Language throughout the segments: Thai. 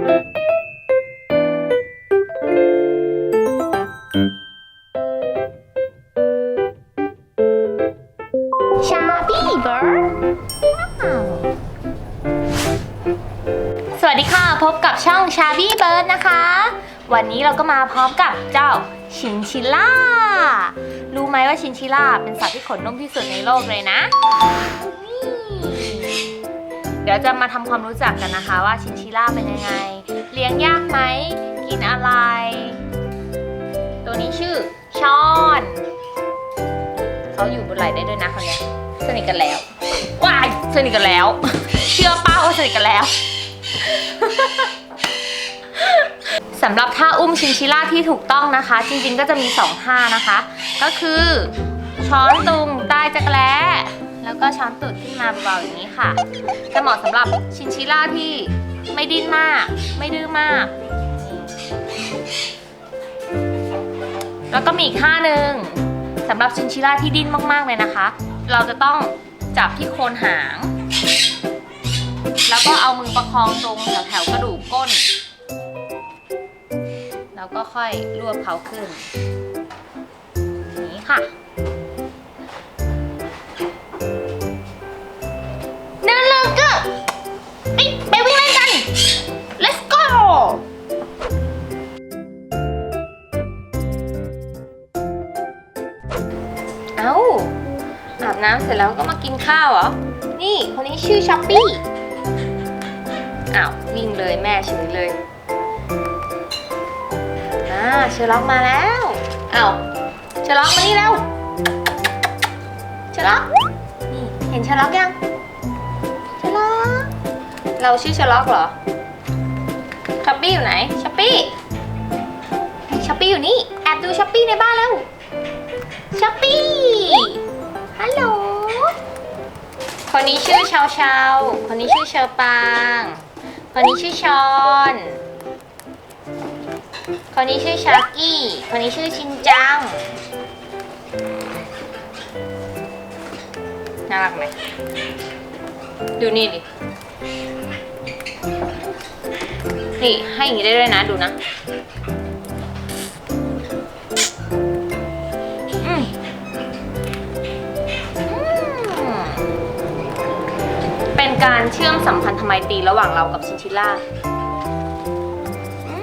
ชาบี้เบิร์ดสวัสดีค่ะ พบกับช่องชาบี้เบิร์ดนะคะ วันนี้เราก็มาพร้อมกับเจ้าชินชิล่า รู้ไหมว่าชินชิล่าเป็นสัตว์ที่ขนนุ่มที่สุดในโลกเลยนะนี่ เดี๋ยวจะมาทำความรู้จักกันนะคะว่าชินชิล่าเป็นยังไง เลี้ยงยากไหม กินอะไร ตัวนี้ชื่อชอนเขาอยู่บนไหล่ได้ด้วยนะคนเนี้ยสนิทกันแล้วว้ายสนิทกันแล้ว เชื่อป้าว่าสนิทกันแล้วสำหรับท่าอุ้มชินชิล่าที่ถูกต้องนะคะ จริงๆก็จะมี2ท่านะคะ ก็คือช้อนตุงใต้จักรแล้ แล้วก็ช้อนตูดขึ้นมาเบาๆอย่างนี้ค่ะ จะเหมาะสำหรับชินชิล่าที่ไม่ดิ้นมาก ไม่ดื้อมาก แล้วก็มีอีกท่าหนึ่งสำหรับชินชิล่าที่ดิ้นมากๆเลยนะคะ เราจะต้องจับที่โคนหาง แล้วก็เอามือประคองตรงแถวๆกระดูกก้น แล้วก็ค่อยรวบเขาขึ้นนี้ค่ะ เอ้าอาบน้ำเสร็จแล้วก็มากินข้าวเหรอ นี่คนนี้ชื่อช้อปปี้อ้าววิ่งเลยแม่เฉยเลยอ่าเชอร์ล็อกมาแล้วอ้าวเชอร์ล็อกมานี่แล้วเชอร์ล็อกนี่เห็นเชอร์ล็อกยังเชอร์ล็อกเราชื่อเชอร์ล็อกเหรอช้อปปี้อยู่ไหนช้อปปี้ช้อปปี้อยู่นี่แอบดูช้อปปี้ในบ้านแล้วช้อปปี้ คนนี้ชื่อเชาวชาคนนี้ชื่อเชอปาง คนนี้ชื่อชอน คนนี้ชื่อชากี้ คนนี้ชื่อชินจัง น่ารักไหม ดูนี่ดิ นี่ให้อย่างนี้ได้ด้วยนะ ดูนะ การเชื่อมสัมพันธไมตรีระหว่างเรากับชินชิล่าอื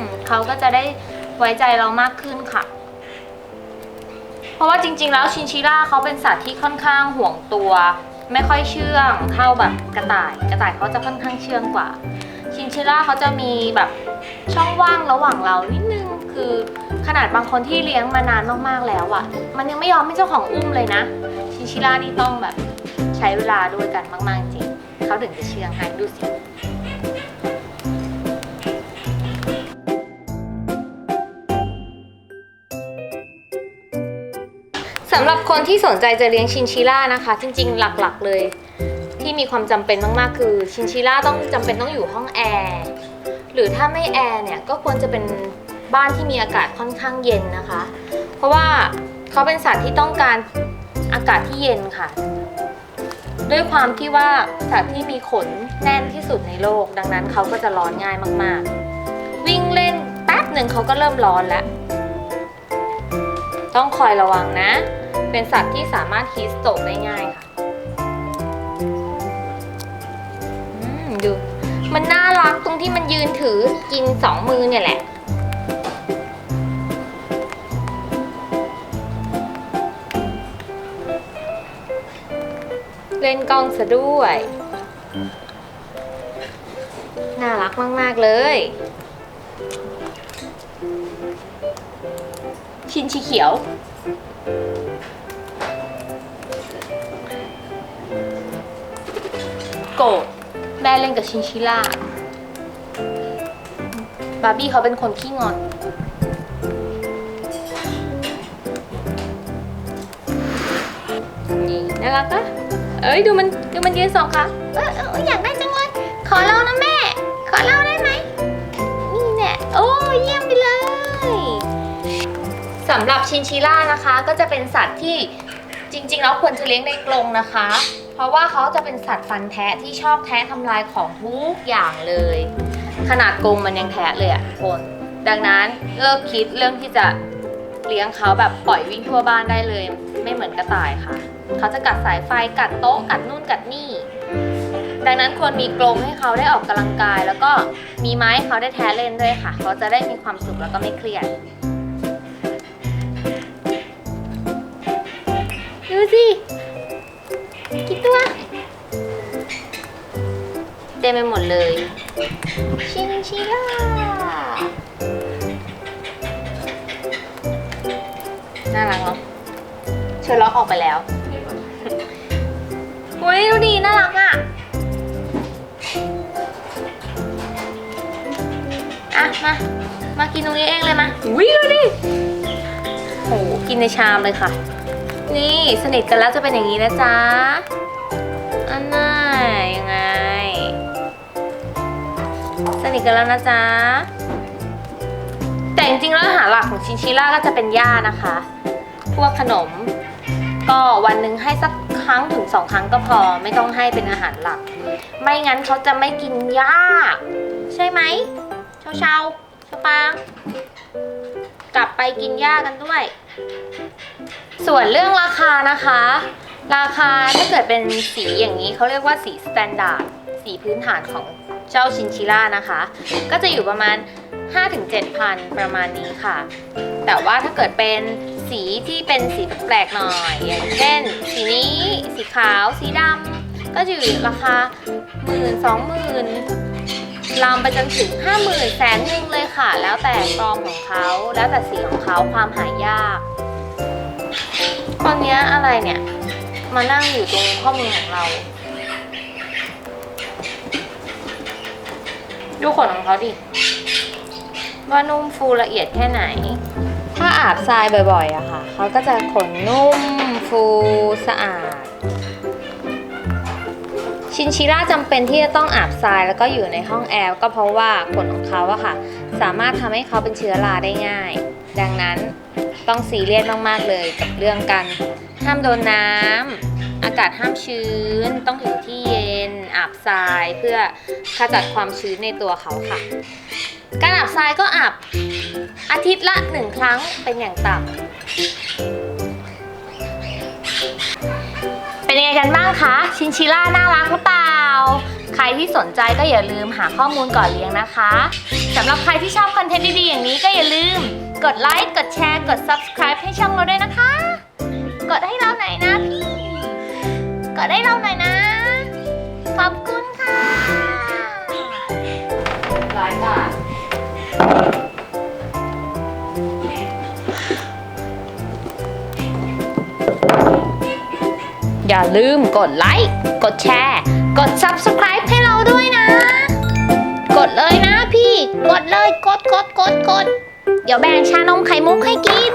มเขาก็จะได้ไว้ใจเรามากขึ้นค่ะ เพราะว่าจริง ๆ แล้วชินชิล่าเขาเป็นสัตว์ที่ค่อนข้างห่วงตัว ไม่ค่อยเชื่องเท่าแบบกระต่าย กระต่ายเขาจะค่อนข้างเชื่องกว่า ชินชิล่าเขาจะมีแบบช่องว่างระหว่างเรานิดนึงคือขนาดบางคนที่เลี้ยงมานานมากๆแล้วอะ่ะ มันยังไม่ยอมให้เจ้าของอุ้มเลยนะ ชินชิล่านี่ต้องแบบ ใช้เวลาด้วยกันมาก ๆ จริง เขาถึงจะเชื่องให้ดูสิสำหรับคนที่สนใจจะเลี้ยงชินชิล่านะคะ จริง ๆ หลัก ๆ เลย ที่มีความจำเป็นมาก ๆ คือชินชิล่าต้องจำเป็นต้องอยู่ห้องแอร์หรือถ้าไม่แอร์เนี่ยก็ควรจะเป็นบ้านที่มีอากาศค่อนข้างเย็นนะคะ เพราะว่าเขาเป็นสัตว์ที่ต้องการอากาศที่เย็นค่ะ ด้วยความที่ว่าสัตว์ที่มีขนแน่นที่สุดในโลก ดังนั้นเขาก็จะร้อนง่ายมากๆ วิ่งเล่นแป๊บหนึ่งเขาก็เริ่มร้อนแล้ว ต้องคอยระวังนะ เป็นสัตว์ที่สามารถฮีสโตกได้ง่ายค่ะอืมดูมันน่ารักตรงที่มันยืนถือกินสองมือเนี่ยแหละ เล่นกล้องซะด้วย น่ารักมาก ๆ เลย ชินชีเขียว โกรธแม่เล่นกับชินชิล่า บาร์บี้เขาเป็นคนขี้งอน นี่น่ารักปะ เอ้ยดูมันดูมันยืนสองขาเออเอออยากได้จังเลย ขอเล่านะแม่ ขอเล่าได้ไหมนี่แน่โอ้เยี่ยมไปเลยสำหรับชินชิล่านะคะ ก็จะเป็นสัตว์ที่จริงๆแล้วควรจะเลี้ยงในกรงนะคะ เพราะว่าเขาจะเป็นสัตว์ฟันแทะที่ชอบแทะทำลายของทุกอย่างเลย ขนาดกรงมันยังแทะเลยอะคน ดังนั้นเลิกคิดเรื่องที่จะ เลี้ยงเขาแบบปล่อยวิ่งทั่วบ้านได้เลย ไม่เหมือนกระต่ายค่ะ เขาจะกัดสายไฟกัดโต๊ะกัดนู่นกัดนี่ ดังนั้นควรมีกรงให้เขาได้ออกกำลังกาย แล้วก็มีไม้ให้เขาได้แท้เล่นด้วยค่ะ เขาจะได้มีความสุขแล้วก็ไม่เครียดดูสิกี่ตัวเต็มไปหมดเลย ชินชิล่า เนาะเชอร์ล็อกออกไปแล้วอุ้ยดูดีน่ารักอะอะมา มากินตรงนี้เองเลยมาอุ้ยดูดิโหกินในชามเลยค่ะ นี่สนิทกันแล้วจะเป็นอย่างนี้นะจ๊ะอันน่ายังไง สนิทกันแล้วนะจ๊ะแต่จริงๆแล้วอาหารหลักของชินชิล่าก็จะเป็นหญ้านะคะพ วกขนม ก็วันหนึ่งให้สักครั้งถึงสองครั้งก็พอ ไม่ต้องให้เป็นอาหารหลัก ไม่งั้นเขาจะไม่กินหญ้า ใช่ไหมเชาเชาเชาปางกลับไปกินหญ้ากันด้วย ส่วนเรื่องราคานะคะ ราคาถ้าเกิดเป็นสีอย่างนี้เขาเรียกว่าสีสแตนดาร์ดสีพื้นฐานของเจ้าชินชิล่านะคะ ก็จะอยู่ประมาณ 5-7,000 ประมาณนี้ค่ะ แต่ว่าถ้าเกิดเป็น สีที่เป็นสีแปลกหน่อยอย่างเช่น สีนี้สีขาวสีดำก็จะอยู่ราคาหมื่นสองหมื่นลามไปจนถึงห้าหมื่นแสนหนึ่งเลยค่ะ แล้วแต่ฟอร์มของเขาแล้วแต่สีของเขาความหายากตอนนี้อะไรเนี่ย มานั่งอยู่ตรงข้อมือของเรา ดูขนของเขาดิว่านุ่มฟูละเอียดแค่ไหน อาบทรายบ่อยๆอะค่ะเขาก็จะขนนุ่มฟูสะอาด ชินชิล่าจำเป็นที่จะต้องอาบทรายแล้วก็อยู่ในห้องแอร์ก็เพราะว่าขนของเขาอะค่ะ สามารถทำให้เขาเป็นเชื้อราได้ง่าย ดังนั้นต้องซีเรียสมากๆเลยกับเรื่องการห้ามโดนน้ำอากาศห้ามชื้น ต้องอยู่ที่เย็นอาบทรายเพื่อขจัดความชื้นในตัวเขาค่ะ การอาบทรายก็อาบอาทิตย์ละหนึ่งครั้งเป็นอย่างต่ำเป็นยังไงกันบ้างคะ ชินชิล่าน่ารักหรือเปล่า ใครที่สนใจก็อย่าลืมหาข้อมูลก่อนเลี้ยงนะคะสำหรับใครที่ชอบคอนเทนต์ดีๆอย่างนี้ก็อย่าลืม กดไลค์กดแชร์กด subscribe ให้ช่องเราด้วยนะคะ กดให้เราหน่อยนะพี่ กดให้เรา อย่าลืมกดไลค์ กดแชร์ กด subscribe ให้เราด้วยนะ กดเลยนะพี่ กดเลย กดกดกดกด เดี๋ยวแบ่งชานมไข่มุกให้กิน